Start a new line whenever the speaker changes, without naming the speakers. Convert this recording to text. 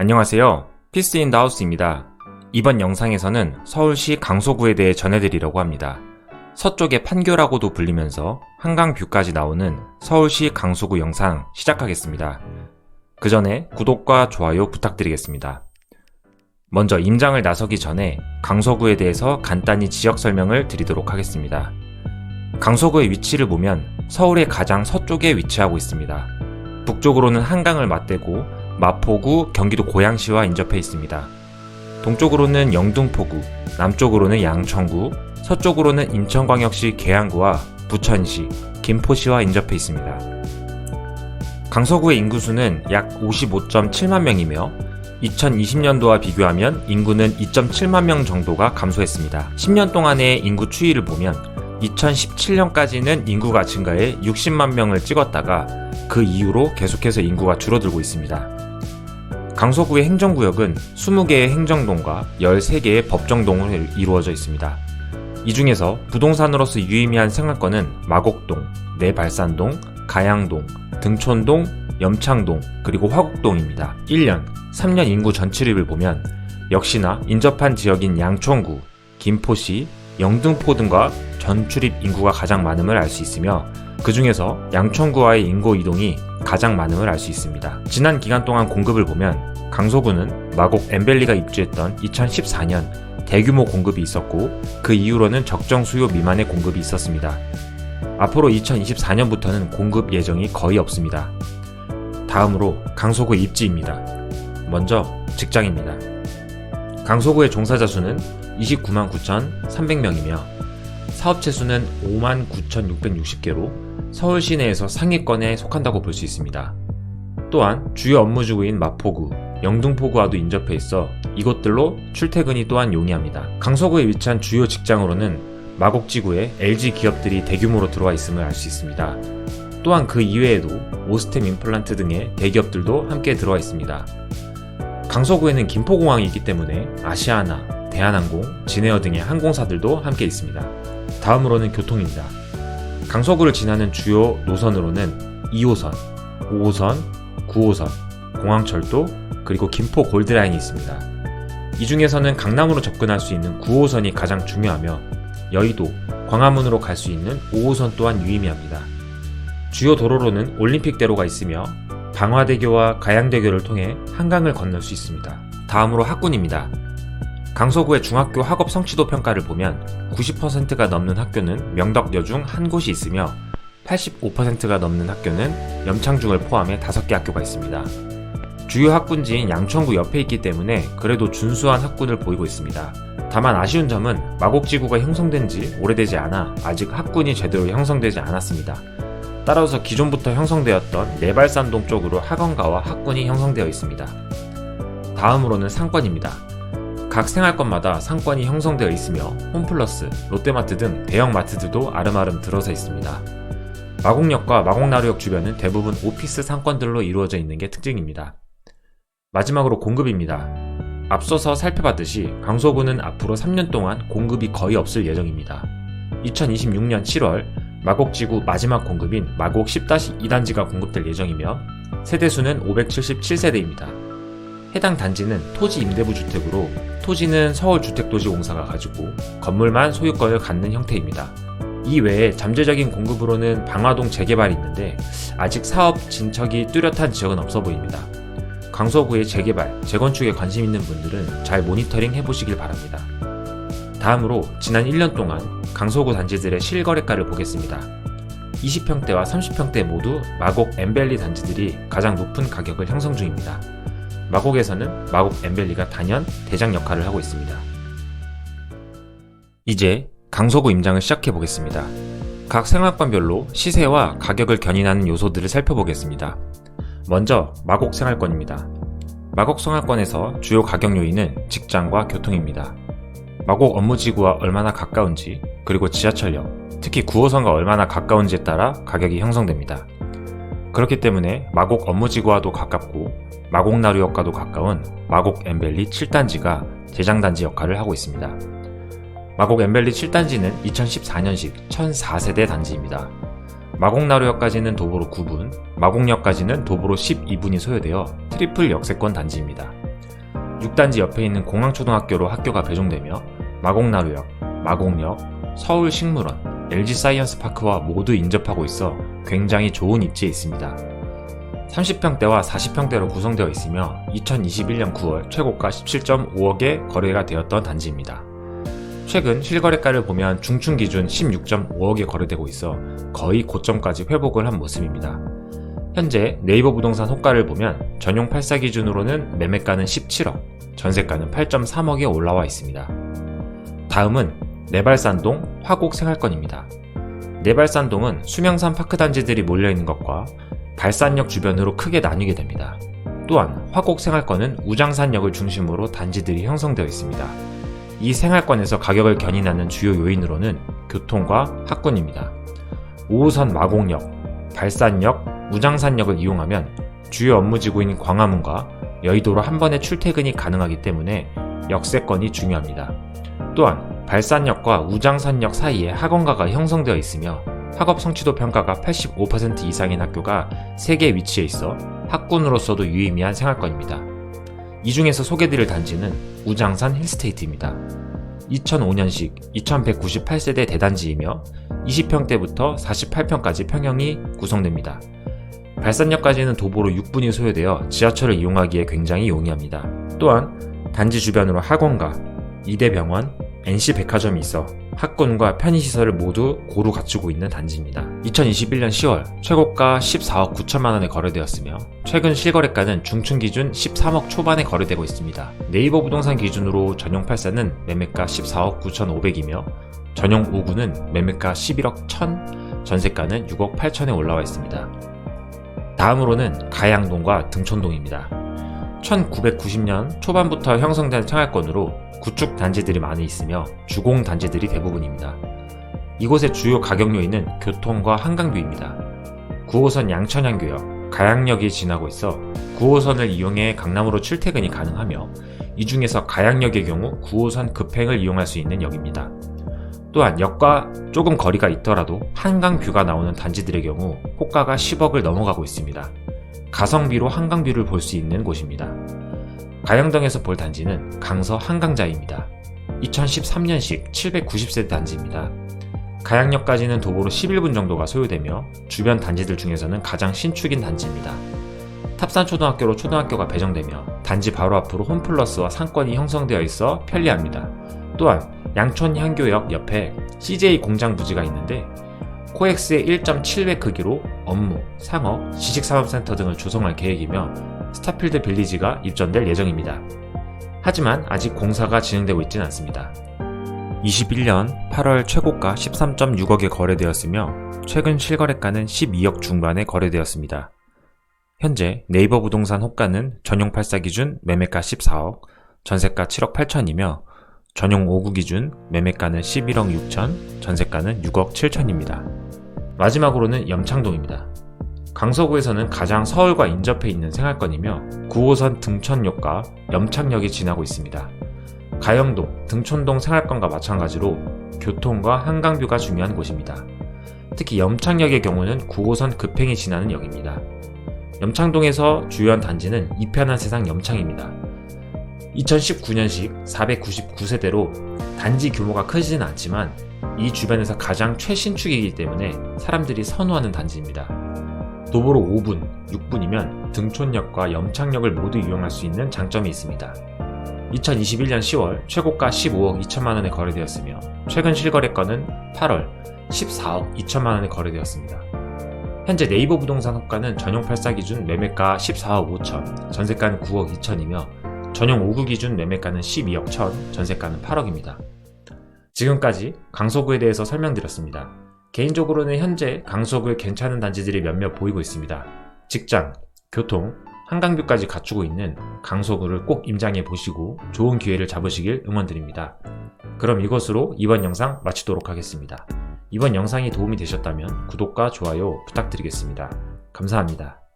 안녕하세요. 피스 인더 하우스입니다. 이번 영상에서는 서울시 강서구에 대해 전해드리려고 합니다. 서쪽의 판교라고도 불리면서 한강 뷰까지 나오는 서울시 강서구 영상 시작하겠습니다. 그 전에 구독과 좋아요 부탁드리겠습니다. 먼저 임장을 나서기 전에 강서구에 대해서 간단히 지역 설명을 드리도록 하겠습니다. 강서구의 위치를 보면 서울의 가장 서쪽에 위치하고 있습니다. 북쪽으로는 한강을 맞대고 마포구, 경기도 고양시와 인접해 있습니다. 동쪽으로는 영등포구, 남쪽으로는 양천구, 서쪽으로는 인천광역시 계양구와 부천시, 김포시와 인접해 있습니다. 강서구의 인구수는 약 55.7만 명이며 2020년도와 비교하면 인구는 2.7만 명 정도가 감소했습니다. 10년 동안의 인구 추이를 보면 2017년까지는 인구가 증가해 60만 명을 찍었다가 그 이후로 계속해서 인구가 줄어들고 있습니다. 강서구의 행정구역은 20개의 행정동과 13개의 법정동으로 이루어져 있습니다. 이 중에서 부동산으로서 유의미한 생활권은 마곡동, 내발산동, 가양동, 등촌동, 염창동, 그리고 화곡동입니다. 1년, 3년 인구 전출입을 보면 역시나 인접한 지역인 양천구, 김포시, 영등포 등과 전출입 인구가 가장 많음을 알 수 있으며 그 중에서 양천구와의 인구 이동이 가장 많음을 알 수 있습니다. 지난 기간 동안 공급을 보면 강서구는 마곡 엠벨리가 입주했던 2014년 대규모 공급이 있었고 그 이후로는 적정 수요 미만의 공급이 있었습니다. 앞으로 2024년부터는 공급 예정이 거의 없습니다. 다음으로 강서구 입지입니다. 먼저 직장입니다. 강서구의 종사자 수는 29만 9,300명이며 사업체 수는 5만 9,660개로 서울 시내에서 상위권에 속한다고 볼 수 있습니다. 또한 주요 업무지구인 마포구, 영등포구와도 인접해 있어 이곳들로 출퇴근이 또한 용이합니다. 강서구에 위치한 주요 직장으로는 마곡지구에 LG 기업들이 대규모로 들어와 있음을 알 수 있습니다. 또한 그 이외에도 오스템 임플란트 등의 대기업들도 함께 들어와 있습니다. 강서구에는 김포공항이 있기 때문에 아시아나, 대한항공, 진에어 등의 항공사들도 함께 있습니다. 다음으로는 교통입니다. 강서구를 지나는 주요 노선으로는 2호선, 5호선, 9호선, 공항철도, 그리고 김포 골드라인이 있습니다. 이 중에서는 강남으로 접근할 수 있는 9호선이 가장 중요하며 여의도, 광화문으로 갈 수 있는 5호선 또한 유의미합니다. 주요 도로로는 올림픽대로가 있으며 방화대교와 가양대교를 통해 한강을 건널 수 있습니다. 다음으로 학군입니다. 강서구의 중학교 학업 성취도 평가를 보면 90%가 넘는 학교는 명덕여 중 한 곳이 있으며 85%가 넘는 학교는 염창중을 포함해 5개 학교가 있습니다. 주요 학군지인 양천구 옆에 있기 때문에 그래도 준수한 학군을 보이고 있습니다. 다만 아쉬운 점은 마곡지구가 형성된 지 오래되지 않아 아직 학군이 제대로 형성되지 않았습니다. 따라서 기존부터 형성되었던 내발산동 쪽으로 학원가와 학군이 형성되어 있습니다. 다음으로는 상권입니다. 각 생활권마다 상권이 형성되어 있으며 홈플러스, 롯데마트 등 대형 마트들도 아름아름 들어서 있습니다. 마곡역과 마곡나루역 주변은 대부분 오피스 상권들로 이루어져 있는 게 특징입니다. 마지막으로 공급입니다. 앞서서 살펴봤듯이 강서구는 앞으로 3년 동안 공급이 거의 없을 예정입니다. 2026년 7월 마곡지구 마지막 공급인 마곡 10-2단지가 공급될 예정이며 세대수는 577세대입니다. 해당 단지는 토지 임대부 주택으로 토지는 서울주택도시공사가 가지고 건물만 소유권을 갖는 형태입니다. 이 외에 잠재적인 공급으로는 방화동 재개발이 있는데 아직 사업 진척이 뚜렷한 지역은 없어 보입니다. 강서구의 재개발, 재건축에 관심 있는 분들은 잘 모니터링 해보시길 바랍니다. 다음으로 지난 1년 동안 강서구 단지들의 실거래가를 보겠습니다. 20평대와 30평대 모두 마곡 엠벨리 단지들이 가장 높은 가격을 형성 중입니다. 마곡에서는 마곡 엠벨리가 단연 대장 역할을 하고 있습니다. 이제 강서구 임장을 시작해 보겠습니다. 각 생활권별로 시세와 가격을 견인하는 요소들을 살펴보겠습니다. 먼저 마곡 생활권입니다. 마곡 생활권에서 주요 가격 요인은 직장과 교통입니다. 마곡 업무지구와 얼마나 가까운지, 그리고 지하철역, 특히 9호선과 얼마나 가까운지에 따라 가격이 형성됩니다. 그렇기 때문에 마곡 업무지구와도 가깝고 마곡나루역과도 가까운 마곡 엠벨리 7단지가 대장단지 역할을 하고 있습니다. 마곡 엠벨리 7단지는 2014년식 1004세대 단지입니다. 마곡나루역까지는 도보로 9분, 마곡역까지는 도보로 12분이 소요되어 트리플 역세권 단지입니다. 6단지 옆에 있는 공항초등학교로 학교가 배정되며 마곡나루역, 마곡역, 서울식물원, LG사이언스파크와 모두 인접하고 있어 굉장히 좋은 입지에 있습니다. 30평대와 40평대로 구성되어 있으며 2021년 9월 최고가 17.5억에 거래가 되었던 단지입니다. 최근 실거래가를 보면 중춘 기준 16.5억에 거래되고 있어 거의 고점까지 회복을 한 모습입니다. 현재 네이버 부동산 호가를 보면 전용 84 기준으로는 매매가는 17억, 전세가는 8.3억에 올라와 있습니다. 다음은 내발산동 화곡 생활권입니다. 내발산동은 수명산 파크 단지들이 몰려있는 것과 발산역 주변으로 크게 나뉘게 됩니다. 또한 화곡 생활권은 우장산역을 중심으로 단지들이 형성되어 있습니다. 이 생활권에서 가격을 견인하는 주요 요인으로는 교통과 학군입니다. 5호선 마곡역, 발산역, 우장산역을 이용하면 주요 업무지구인 광화문과 여의도로 한 번에 출퇴근이 가능하기 때문에 역세권이 중요합니다. 또한 발산역과 우장산역 사이에 학원가가 형성되어 있으며 학업 성취도 평가가 85% 이상인 학교가 3개 위치해 있어 학군으로서도 유의미한 생활권입니다. 이 중에서 소개드릴 단지는 우장산 힐스테이트입니다. 2005년식 2198세대 대단지이며 20평대부터 48평까지 평형이 구성됩니다. 발산역까지는 도보로 6분이 소요되어 지하철을 이용하기에 굉장히 용이합니다. 또한 단지 주변으로 학원가, 이대병원, NC백화점이 있어 학군과 편의시설을 모두 고루 갖추고 있는 단지입니다. 2021년 10월 최고가 14억 9천만 원에 거래되었으며 최근 실거래가는 중춘 기준 13억 초반에 거래되고 있습니다. 네이버 부동산 기준으로 전용 84는 매매가 14억 9,500이며 전용 5구는 매매가 11억 1천, 전세가는 6억 8천에 올라와 있습니다. 다음으로는 가양동과 등촌동입니다. 1990년 초반부터 형성된 생활권으로 구축 단지들이 많이 있으며 주공 단지들이 대부분입니다. 이곳의 주요 가격 요인은 교통과 한강뷰입니다. 9호선 양천향교역, 가양역이 지나고 있어 9호선을 이용해 강남으로 출퇴근이 가능하며 이 중에서 가양역의 경우 9호선 급행을 이용할 수 있는 역입니다. 또한 역과 조금 거리가 있더라도 한강뷰가 나오는 단지들의 경우 호가가 10억을 넘어가고 있습니다. 가성비로 한강뷰를 볼 수 있는 곳입니다. 가양동에서 볼 단지는 강서 한강자입니다. 2013년식 790세대 단지입니다. 가양역까지는 도보로 11분 정도가 소요되며 주변 단지들 중에서는 가장 신축인 단지입니다. 탑산초등학교로 초등학교가 배정되며 단지 바로 앞으로 홈플러스와 상권이 형성되어 있어 편리합니다. 또한 양촌 향교역 옆에 CJ 공장 부지가 있는데 코엑스의 1.7배 크기로 업무, 상업, 지식산업센터 등을 조성할 계획이며 스타필드 빌리지가 입점될 예정입니다. 하지만 아직 공사가 진행되고 있진 않습니다. 21년 8월 최고가 13.6억에 거래되었으며 최근 실거래가는 12억 중반에 거래되었습니다. 현재 네이버 부동산 호가는 전용 84 기준 매매가 14억, 전세가 7억 8천이며 전용 5구 기준 매매가는 11억 6천, 전세가는 6억 7천입니다. 마지막으로는 염창동입니다. 강서구에서는 가장 서울과 인접해 있는 생활권이며 9호선 등천역과 염창역이 지나고 있습니다. 가영동, 등촌동 생활권과 마찬가지로 교통과 한강뷰가 중요한 곳입니다. 특히 염창역의 경우는 9호선 급행이 지나는 역입니다. 염창동에서 주요한 단지는 이편한 세상 염창입니다. 2019년식 499세대로 단지 규모가 크지는 않지만 이 주변에서 가장 최신축이기 때문에 사람들이 선호하는 단지입니다. 도보로 5분, 6분이면 등촌역과 염창역을 모두 이용할 수 있는 장점이 있습니다. 2021년 10월 최고가 15억 2천만 원에 거래되었으며 최근 실거래가는 8월 14억 2천만 원에 거래되었습니다. 현재 네이버 부동산 호가는 전용 84 기준 매매가 14억 5천, 전세가는 9억 2천이며 전용 5구 기준 매매가는 12억 1천, 전세가는 8억입니다. 지금까지 강서구에 대해서 설명드렸습니다. 개인적으로는 현재 강서구에 괜찮은 단지들이 몇몇 보이고 있습니다. 직장, 교통, 한강뷰까지 갖추고 있는 강서구를 꼭 임장해 보시고 좋은 기회를 잡으시길 응원드립니다. 그럼 이것으로 이번 영상 마치도록 하겠습니다. 이번 영상이 도움이 되셨다면 구독과 좋아요 부탁드리겠습니다. 감사합니다.